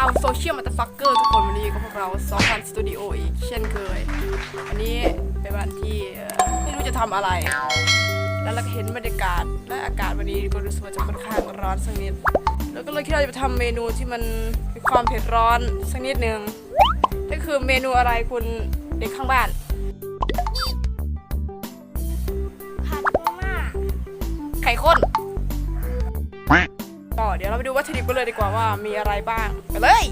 ฟักเกอร์ทุกคนวันนี้อยู่กับพวกเรา2,000สตูดิโออีกเช่นเคยวันนี้เป็นวันที่เอ่อไม่รู้จะทำอะไร แล้วเราก็เห็นบรรยากาศและอากาศวันนี้ก็รู้สึกว่าจะค่อนข้างร้อนสักนิด แล้วก็เลยคิดว่าจะไปทำเมนูที่มันมีความเผ็ดร้อนสักนิดหนึ่งนั่นคือเมนูอะไรคุณเด็กข้างบ้านผัดมาม่าไข่ข้น ถุดิบกันเลยดีกว่าว่ามีอะไรบ้าง ไปเลย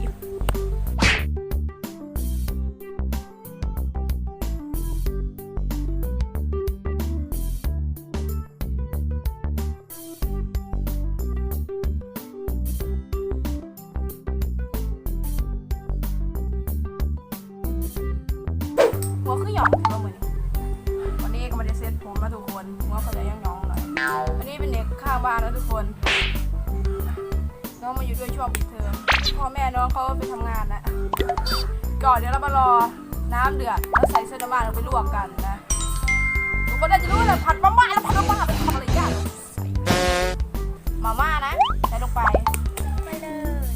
หัวคือหยองก็เหมือนวันนี้ก็ไม่ได้เซ็ตผมนะทุกคนหัวเขาจะยังหยองหน่อยอันนี้เป็นเด็กข้างบ้านนะทุกคน น้องมาอยู่ด้วยช่วงปิดเทอมพ่อแม่น้องเขาไปทำงานนะก่อนเดี๋ยวเรามารอน้ำเดือดแล้วใส่เส้นมันลงไปลวกกันนะทุกคนน่าจะรู้แหละผัดมาม่าแล้วผัดมาม่าไปทำอะไรยากใส่มาม่านะใส่ลงไป ไปเลย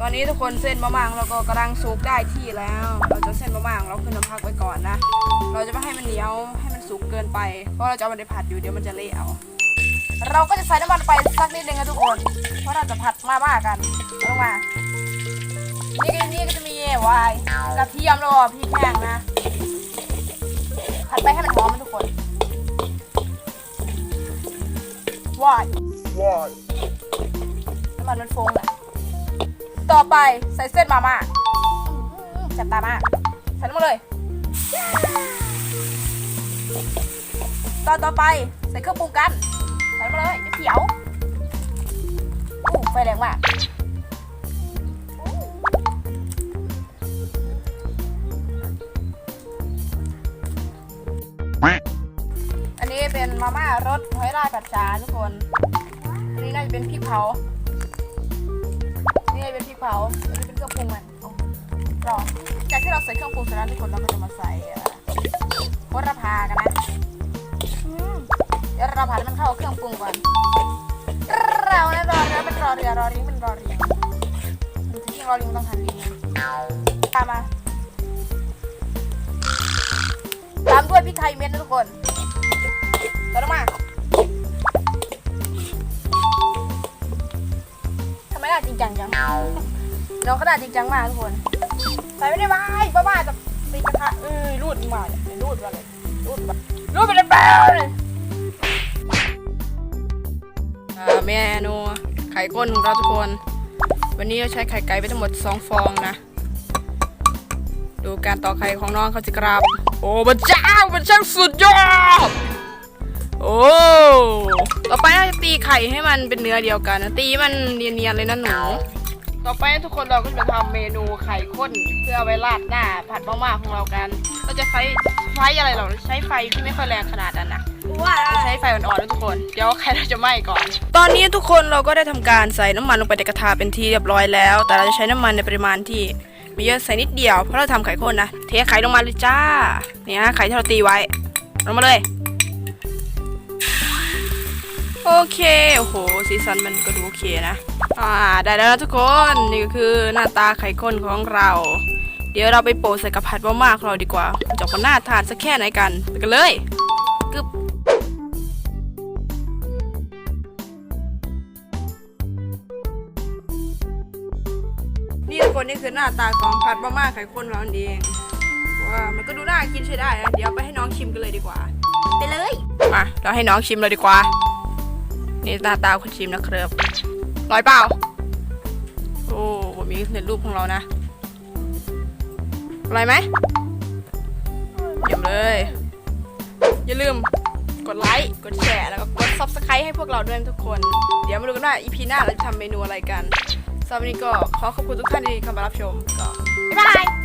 ตอนนี้ทุกคนเส้นมะม่าของเราก็กำลังสุกได้ที่แล้ว เราจะเส้นมะม่าของเราขึ้นน้ำพักไว้ก่อนนะ เราจะไม่ให้มันเหนียวให้มันสุกเกินไป เพราะเราจะเอามันไปผัดอยู่เดี๋ยวมันจะเละเอา เราก็จะใส่น้ำมันไปสักนิดนึงนะทุกคน เพราะเราจะผัดมาม่ากันเอาลงมา นี่ก็นี่ก็จะมีไวายกระเทียมแล้วก็พริกแห้งนะ ผัดไปให้มันหอมนะทุกคนวายน้ำมันมันฟงแหละต่อไปใส่เส้นมาม่าอื้อจับตามากใส่ลงมาเลย ตอนต่อไปใส่เครื่องปรุงกัน ใส่ลงมาเลยเขียวอู้ไฟแรงมากอันนี้เป็นมาม่ารสหอยลายผัดชาทุกคน อันนี้น่าจะเป็นพริกเผา นี่เป็นพริกเผา อันนี้เป็นเครื่องปรุงมันรอจากที่เราใส่เครื่องปรุงเสร็จแล้วทุกคนเราก็จะมาใส่โหระพากันนะ ดี๋ยวเราผัดให้มันเข้าเครื่องปรุงก่อนเรานะรอเรือเป็นรอเรือรอริงเป็นรอเรียงที่รอริงต้องทันลิงตามมาตามด้วยพริกไทยเม็ดนะทุกคนต่อมาทำไมน่าจริงจังจังน้องเขาน่าจริงจังมากทุกคนใส่ไม่ได้บ้ายบ้าจะตีกระทะเอ้ยรูดมาเนี่ยรูดมาเลยรูดมารูดไปเลยแป๊บเลย มนูไข่ก้นของเราทุกคน วันนี้เราใช้ไข่ไก่ไปทั้งหมด 2 ฟองนะ ดูการต่อไข่ของน้องเขาจะกราบ โอ้พระเจ้ามันช่างสุดยอด โอ้ต่อไปเราจะตีไข่ให้มันเป็นเนื้อเดียวกันนะตีมันเนียนๆเลยนะหนูต่อไปทุกคนเราก็จะทำเมนูไข่ข้นเพื่อเอาไปราดหน้าผัดมาม่าของเรากัน เราจะใช้ไฟอะไรหรอใช้ไฟที่ไม่ค่อยแรงขนาดนั้นนะ ว้าเราใช้ไฟอ่อนๆนะทุกคน เดี๋ยวไข่เราจะไหม้ก่อน ตอนนี้ทุกคนเราก็ได้ทำการใส่น้ำมันลงไปในกระทะเป็นที่เรียบร้อยแล้ว แต่เราจะใช้น้ำมันในปริมาณที่ไม่เยอะใส่นิดเดียวเพราะเราทำไข่ข้นนะ เทไข่ลงมาเลยจ้า เนี่ยนะไข่ที่เราตีไว้ ลงมาเลย โอเค โอ้โห สีสันมันก็ดูโอเคนะ อ่า ได้แล้วนะทุกคน นี่ก็คือหน้าตาไข่ข้นของเราเดี๋ยวเราไปโปะใส่กระผัดมาม่าของเราดีกว่าจะออกมาน่าทานสักแค่ไหนกัน ไปกันเลย นี่ทุกคนนี่คือหน้าตาของผัดมาม่าไข่ข้นเรานั่นเองว่ามันก็ดูน่ากินใช้ได้นะเดี๋ยวไปให้น้องชิมกันเลยดีกว่า ไปเลยมาเราให้น้องชิมเลยดีกว่า นี่หน้าตาคนชิมนะครับร้อยเปล่าโอ้ผมมีในรูปของเรานะอร่อยไหมเยี่ยมเลย อย่าลืมกดไลค์กดแชร์แล้วก็กด subscribe ให้พวกเราด้วยนะทุกคน เดี๋ยวมาดูกันว่า EP หน้าเราจะทำเมนูอะไรกัน สำหรับวันนี้ก็ขอขอบคุณทุกท่านที่เข้ามารับชมก็บ๊ายบาย